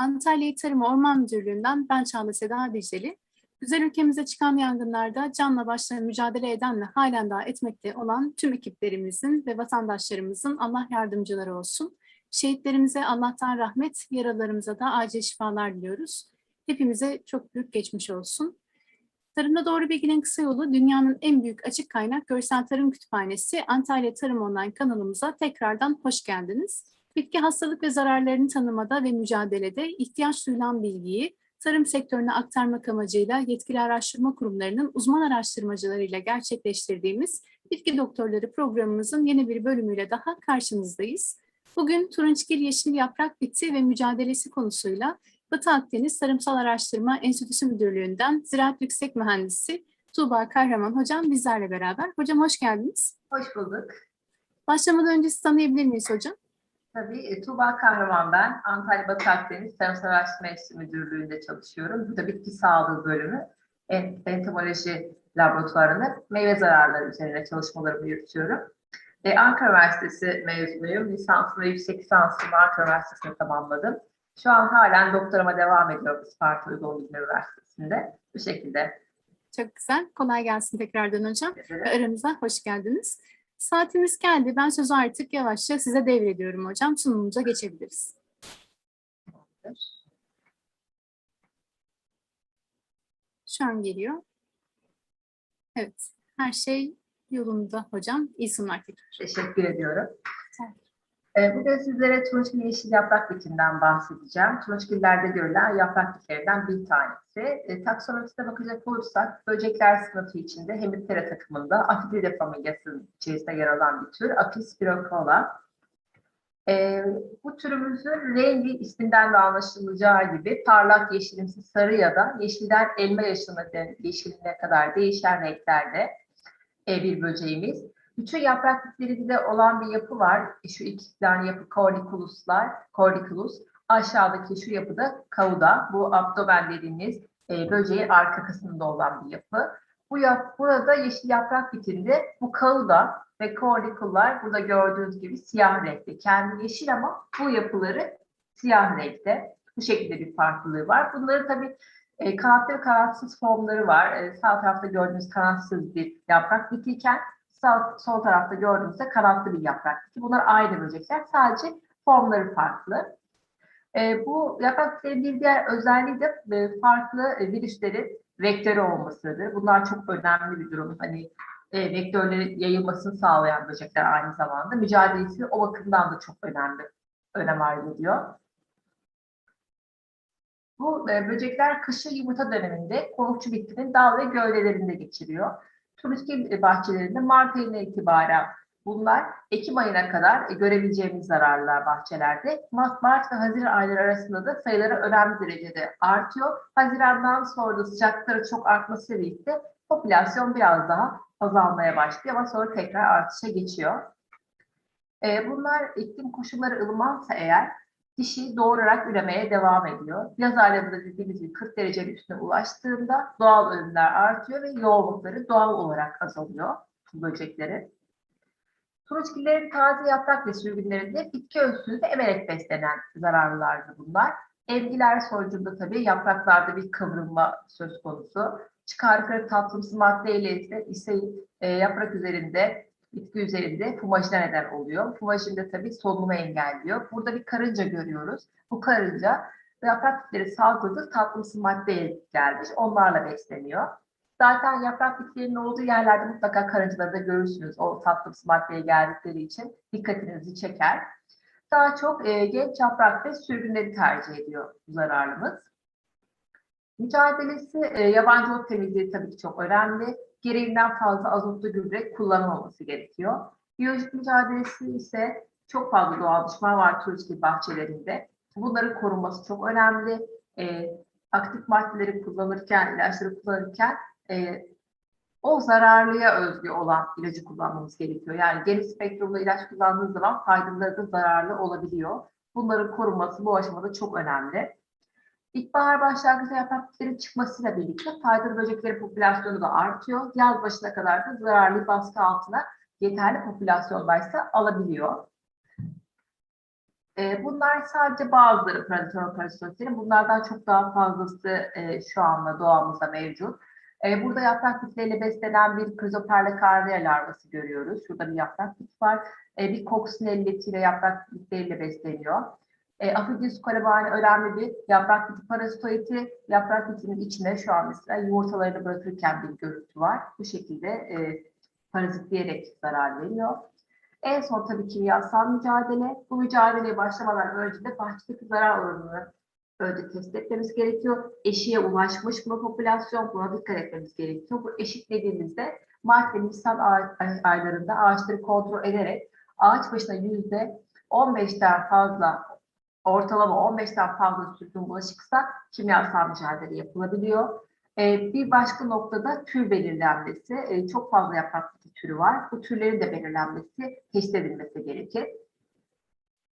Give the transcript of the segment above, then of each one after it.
Antalya Tarım Orman Müdürlüğü'nden ben Çağla Seda Dicleli. Güzel ülkemize çıkan yangınlarda canla başla mücadele eden ve halen daha etmekte olan tüm ekiplerimizin ve vatandaşlarımızın Allah yardımcıları olsun. Şehitlerimize Allah'tan rahmet, yaralarımıza da acil şifalar diliyoruz. Hepimize çok büyük geçmiş olsun. Tarımda Doğru Bilginin Kısa Yolu dünyanın en büyük açık kaynak görsel tarım kütüphanesi Antalya Tarım Online kanalımıza tekrardan hoş geldiniz. Bitki hastalık ve zararlarını tanımada ve mücadelede ihtiyaç duyulan bilgiyi tarım sektörüne aktarmak amacıyla yetkili araştırma kurumlarının uzman araştırmacılarıyla gerçekleştirdiğimiz Bitki Doktorları programımızın yeni bir bölümüyle daha karşınızdayız. Bugün turunçgil yeşil yaprak biti ve mücadelesi konusuyla Batı Akdeniz Tarımsal Araştırma Enstitüsü Müdürlüğü'nden Ziraat Yüksek Mühendisi Tuğba Kahraman Hocam bizlerle beraber. Hocam hoş geldiniz. Hoş bulduk. Başlamadan önce tanıyabilir miyiz hocam? Tabii e, Tuğba Kahraman ben. Antalya Batı Akdeniz Tarımsal Araştırma Enstitüsü Müdürlüğü'nde çalışıyorum. Burada bitki sağlığı bölümü, en- entomoloji laboratuvarında meyve zararları üzerine çalışmalarımı yürütüyorum. E, Ankara Üniversitesi mezunuyum. Lisansımı ve yüksek lisansımı Ankara Üniversitesi'nde tamamladım. Şu an halen doktorama devam ediyorum Isparta Uygun Üniversitesi'nde. Bu şekilde. Çok güzel. Kolay gelsin tekrardan hocam. Ve Aramıza hoş geldiniz. Saatimiz geldi. Ben sözü artık yavaşça size devrediyorum hocam. Sunumumuza geçebiliriz. Şu an geliyor. Evet. Her şey yolunda hocam. İyi sunumlar. Teşekkür ediyorum. Ee, Bugün sizlere turunçgil yeşil yaprak bitinden bahsedeceğim. Turunçgillerde görülen yaprak bitlerinden bir tanesi. E, taksonomisine bakacak olursak böcekler sınıfı içinde Hemiptera takımında Aphididae familyasının içerisinde yer alan bir tür Apis spirocola. E, bu türümüzün rengi isminden de anlaşılacağı gibi parlak yeşilimsi sarı ya da yeşilden elma yaşına yeşiline kadar değişen renklerde e, bir böceğimiz. Bütün yaprak bitlerinde olan bir yapı var. Şu iki tane yapı corniculuslar, corniculus. Aşağıdaki şu yapıda cauda. Bu abdomen dediğimiz e, böceğin arka kısmında olan bir yapı. Bu yap, burada yeşil yaprak bitinde bu cauda ve cornicullar burada gördüğünüz gibi siyah renkte. Kendi yeşil ama bu yapıları siyah renkte. Bu şekilde bir farklılığı var. Bunların tabii e, kanatlı ve kanatsız formları var. E, sağ tarafta gördüğünüz kanatsız bir yaprak bitiyken sağ, sol tarafta gördüğünüzde kanatlı bir yaprak. Bunlar aynı böcekler. Sadece formları farklı. E, bu yaprak bitlerin bir diğer özelliği de e, farklı e, virüslerin vektörü olmasıdır. Bunlar çok önemli bir durum. Hani e, vektörlerin yayılmasını sağlayan böcekler aynı zamanda. Mücadelesi o bakımdan da çok önemli, önem arz ediyor. Bu e, böcekler kışı yumurta döneminde konukçu bitkinin dal ve gövdelerinde geçiriyor. Turistgil bahçelerinde Mart ayına itibaren bunlar Ekim ayına kadar e, görebileceğimiz zararlar bahçelerde. Mart, ve Haziran ayları arasında da sayıları önemli derecede artıyor. Hazirandan sonra da sıcaklıkların çok artmasıyla birlikte popülasyon biraz daha azalmaya başlıyor ama sonra tekrar artışa geçiyor. E, bunlar iklim koşulları ılımansa eğer dişi doğurarak üremeye devam ediyor. Yaz aylarında dediğimiz gibi 40 derecenin üstüne ulaştığında doğal ölümler artıyor ve yoğunlukları doğal olarak azalıyor bu böceklerin. Turunçgillerin taze yaprak ve sürgünlerinde bitki ölçüsünde emerek beslenen zararlılardır bunlar. Emgiler sonucunda tabii yapraklarda bir kıvrılma söz konusu. Çıkardıkları tatlımsı maddeyle ise, ise e, yaprak üzerinde bitki üzerinde fumajına neden oluyor. Fumajin de tabii solunumu engelliyor. Burada bir karınca görüyoruz. Bu karınca yaprak bitleri salgıladığı tatlımsı maddeye gelmiş. Onlarla besleniyor. Zaten yaprak bitkilerinin olduğu yerlerde mutlaka karıncaları da görürsünüz. O tatlımsı maddeye geldikleri için dikkatinizi çeker. Daha çok e, genç yaprak ve sürgünleri tercih ediyor zararlımız. Mücadelesi, e, yabancı ot temizliği tabii ki çok önemli. Gereğinden fazla azotlu gübre kullanılmaması gerekiyor. Biyolojik mücadelesi ise çok fazla doğal düşman var turistik bahçelerinde. Bunların korunması çok önemli. E, aktif maddeleri kullanırken, ilaçları kullanırken e, o zararlıya özgü olan ilacı kullanmamız gerekiyor. Yani geniş spektrumlu ilaç kullandığınız zaman faydaları da zararlı olabiliyor. Bunların korunması bu aşamada çok önemli. İlkbahar başlangıçta yaprakların çıkmasıyla birlikte faydalı böceklerin popülasyonu da artıyor. Yaz başına kadar da zararlı baskı altına yeterli popülasyondaysa alabiliyor. E, bunlar sadece bazıları predatör parasitlerin. Bunlardan çok daha fazlası e, şu anda doğamızda mevcut. E, burada yaprak bitleriyle beslenen bir krizoperla cardia larvası görüyoruz. Şurada bir yaprak bit var. E, bir koksinelletiyle yaprak bitleriyle besleniyor. E, Aphidus kalabani önemli bir yaprak biti parasitoidi. Yaprak bitinin içine şu an mesela yumurtalarını bırakırken bir görüntü var. Bu şekilde e, parazitleyerek zarar veriyor. En son tabii kimyasal mücadele. Bu mücadeleye başlamadan önce de bahçedeki zarar oranını önce test etmemiz gerekiyor. Eşiğe ulaşmış mı popülasyon buna dikkat etmemiz gerekiyor. Bu eşitlediğimizde Mart ve Nisan ay- ay- aylarında ağaçları kontrol ederek ağaç başına yüzde 15'ten fazla ortalama 15'ten fazla sürgün bulaşıksa kimyasal mücadele yapılabiliyor. Ee, bir başka noktada tür belirlenmesi, Ee, çok fazla yaprak biti türü var. Bu türlerin de belirlenmesi, teşhis edilmesi gerekir.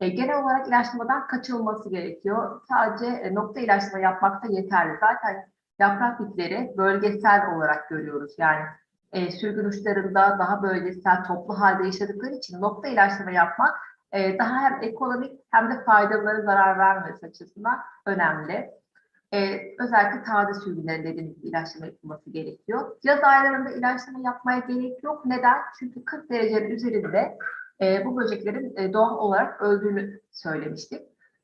E, genel olarak ilaçlamadan kaçınılması gerekiyor. Sadece e, nokta ilaçlama yapmak da yeterli. Zaten yaprak bitleri bölgesel olarak görüyoruz. Yani e, sürgün uçlarında daha bölgesel, toplu halde yaşadıkları için nokta ilaçlama yapmak e, daha hem ekonomik hem de faydaları zarar vermesi açısından önemli. E, özellikle taze sürgünlerin dediğimiz ilaçlama yapılması gerekiyor. Yaz aylarında ilaçlama yapmaya gerek yok. Neden? Çünkü 40 derecenin üzerinde e, bu böceklerin e, doğal olarak öldüğünü söylemiştik.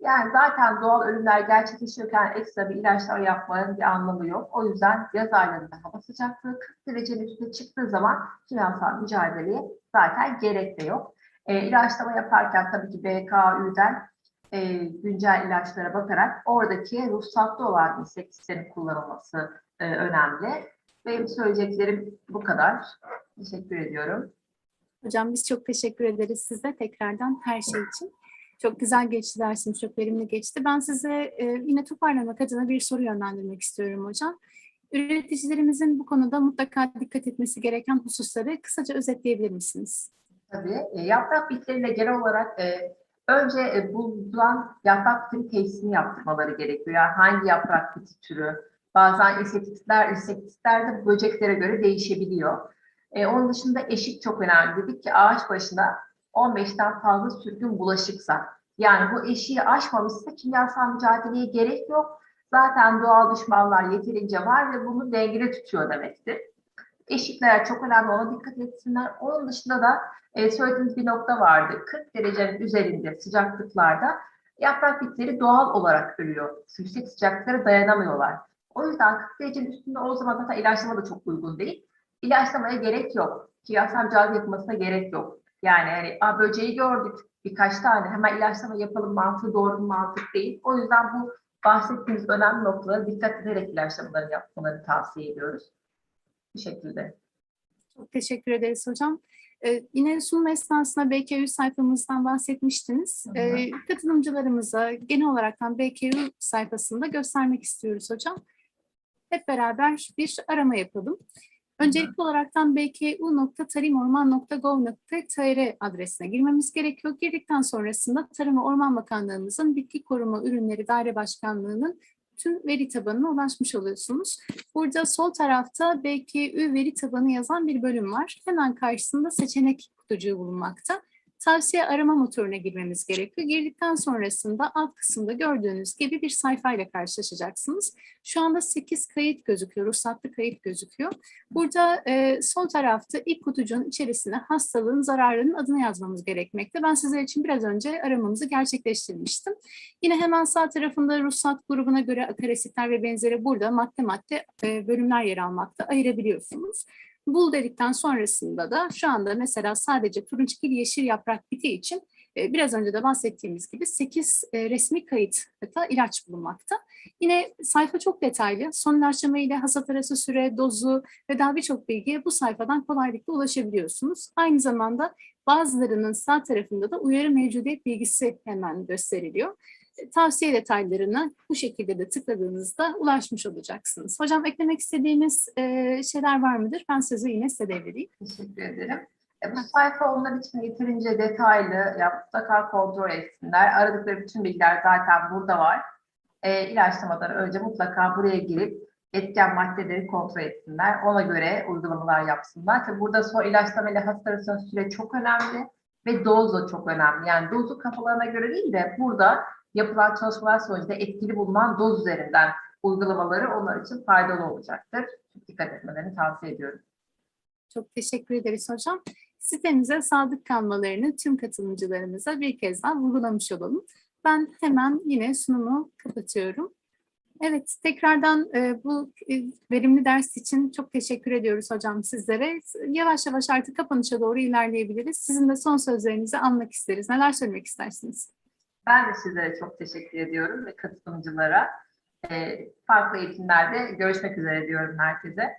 Yani zaten doğal ölümler gerçekleşiyorken ekstra bir ilaçlar yapmanın bir anlamı yok. O yüzden yaz aylarında hava sıcaklığı 40 derecenin üstüne çıktığı zaman kimyasal mücadeleye zaten gerek de yok. E, ilaçlama yaparken tabii ki BKÜ'den e, güncel ilaçlara bakarak oradaki ruhsatlı olan insektislerin kullanılması e, önemli. Benim söyleyeceklerim bu kadar. Teşekkür ediyorum. Hocam biz çok teşekkür ederiz size tekrardan her şey için. Çok güzel geçti dersimiz, çok verimli geçti. Ben size e, yine toparlamak adına bir soru yönlendirmek istiyorum hocam. Üreticilerimizin bu konuda mutlaka dikkat etmesi gereken hususları kısaca özetleyebilir misiniz? Tabii. E, yaprak bitleriyle genel olarak e, önce e, bulunan yaprak bitinin teşhisini yaptırmaları gerekiyor. Yani hangi yaprak biti türü, bazen insektitler, insektitler de böceklere göre değişebiliyor. E, onun dışında eşik çok önemli. Dedik ki ağaç başına 15'ten fazla sürgün bulaşıksa, yani bu eşiği aşmamışsa kimyasal mücadeleye gerek yok. Zaten doğal düşmanlar yeterince var ve bunu dengede tutuyor demektir. Eşikler çok önemli, ona dikkat etsinler. Onun dışında da e, söylediğiniz bir nokta vardı. 40 derecenin üzerinde sıcaklıklarda yaprak bitleri doğal olarak ölüyor. Yüksek sıcaklıklara dayanamıyorlar. O yüzden 40 derecenin üstünde o zaman zaten ilaçlama da çok uygun değil. İlaçlamaya gerek yok. Kimyasal mücadele yapılmasına gerek yok. Yani hani a, böceği gördük birkaç tane hemen ilaçlama yapalım mantığı doğru bir mantık değil. O yüzden bu bahsettiğimiz önemli noktalara dikkat ederek ilaçlamaları yapmalarını tavsiye ediyoruz. Bu şekilde. Çok teşekkür ederiz hocam. Ee, yine sunum esnasında BKÜ sayfamızdan bahsetmiştiniz. Ee, katılımcılarımıza genel olaraktan BKÜ sayfasında göstermek istiyoruz hocam. Hep beraber bir arama yapalım. Öncelikli olaraktan bku.tarimorman.gov.tr adresine girmemiz gerekiyor. Girdikten sonrasında Tarım ve Orman Bakanlığımızın Bitki Koruma Ürünleri Daire Başkanlığı'nın tüm veri tabanına ulaşmış oluyorsunuz. Burada sol tarafta BKÜ veri tabanı yazan bir bölüm var. Hemen karşısında seçenek kutucuğu bulunmakta. Tavsiye arama motoruna girmemiz gerekiyor. Girdikten sonrasında alt kısımda gördüğünüz gibi bir sayfayla karşılaşacaksınız. Şu anda 8 kayıt gözüküyor, ruhsatlı kayıt gözüküyor. Burada e, sol tarafta ilk kutucuğun içerisine hastalığın, zararının adını yazmamız gerekmekte. Ben sizler için biraz önce aramamızı gerçekleştirmiştim. Yine hemen sağ tarafında ruhsat grubuna göre akaresitler ve benzeri burada madde madde e, bölümler yer almakta. Ayırabiliyorsunuz. Bul dedikten sonrasında da şu anda mesela sadece turunçgil yeşil yaprak biti için e, biraz önce de bahsettiğimiz gibi 8 e, resmi kayıtta ilaç bulunmakta. Yine sayfa çok detaylı. Son ilaçlama ile hasat arası süre, dozu ve daha birçok bilgiye bu sayfadan kolaylıkla ulaşabiliyorsunuz. Aynı zamanda bazılarının sağ tarafında da uyarı mevcudiyet bilgisi hemen gösteriliyor. Tavsiye detaylarına bu şekilde de tıkladığınızda ulaşmış olacaksınız. Hocam eklemek istediğiniz e, şeyler var mıdır? Ben sözü yine size devredeyim. Teşekkür ederim. E, bu sayfa onlar için yeterince detaylı, ya mutlaka kontrol etsinler. Aradıkları bütün bilgiler zaten burada var. E, ilaçlamadan önce mutlaka buraya girip etken maddeleri kontrol etsinler. Ona göre uygulamalar yapsınlar. Tabii burada son ilaçlama ile hasta arasında süre çok önemli. ve doz da çok önemli. Yani dozu kafalarına göre değil de burada yapılan çalışmalar sonucunda etkili bulunan doz üzerinden uygulamaları onlar için faydalı olacaktır. Dikkat etmelerini tavsiye ediyorum. Çok teşekkür ederiz hocam. Sitemize sadık kalmalarını tüm katılımcılarımıza bir kez daha vurgulamış olalım. Ben hemen yine sunumu kapatıyorum. Evet, tekrardan e, bu e, verimli ders için çok teşekkür ediyoruz hocam sizlere. Yavaş yavaş artık kapanışa doğru ilerleyebiliriz. Sizin de son sözlerinizi almak isteriz. Neler söylemek istersiniz? Ben de sizlere çok teşekkür ediyorum ve katılımcılara. E, farklı eğitimlerde görüşmek üzere diyorum herkese.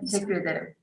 Teşekkür ederim.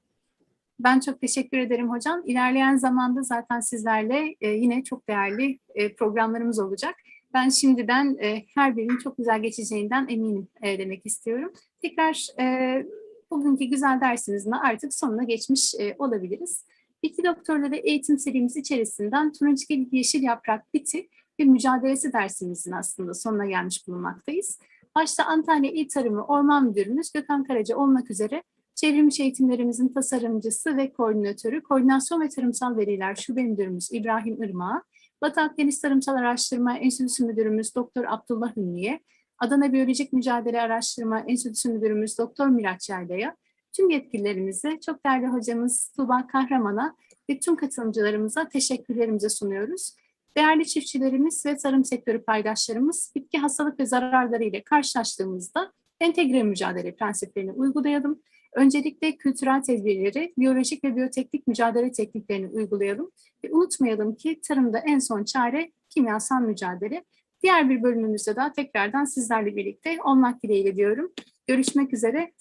Ben çok teşekkür ederim hocam. İlerleyen zamanda zaten sizlerle e, yine çok değerli e, programlarımız olacak. Ben şimdiden e, her birinin çok güzel geçeceğinden eminim e, demek istiyorum. Tekrar e, bugünkü güzel dersimizin de artık sonuna geçmiş e, olabiliriz. Bitki doktorları eğitim serimiz içerisinden turunçgil yeşil yaprak biti ve mücadelesi dersimizin aslında sonuna gelmiş bulunmaktayız. Başta Antalya İl Tarımı Orman Müdürümüz Gökhan Karaca olmak üzere Çevrimiçi eğitimlerimizin tasarımcısı ve koordinatörü, Koordinasyon ve Tarımsal Veriler Şube Müdürümüz İbrahim Irmağa, Batı Akdeniz Tarımsal Araştırma Enstitüsü Müdürümüz Doktor Abdullah Ünlü'ye, Adana Biyolojik Mücadele Araştırma Enstitüsü Müdürümüz Doktor Miraç Yayla'ya, tüm yetkililerimize, çok değerli hocamız Tuğba Kahraman'a ve tüm katılımcılarımıza teşekkürlerimizi sunuyoruz. Değerli çiftçilerimiz ve tarım sektörü paydaşlarımız bitki hastalık ve zararları ile karşılaştığımızda entegre mücadele prensiplerini uygulayalım. Öncelikle kültürel tedbirleri, biyolojik ve biyoteknik mücadele tekniklerini uygulayalım. Ve unutmayalım ki tarımda en son çare kimyasal mücadele. Diğer bir bölümümüzde daha tekrardan sizlerle birlikte olmak dileğiyle diyorum. Görüşmek üzere.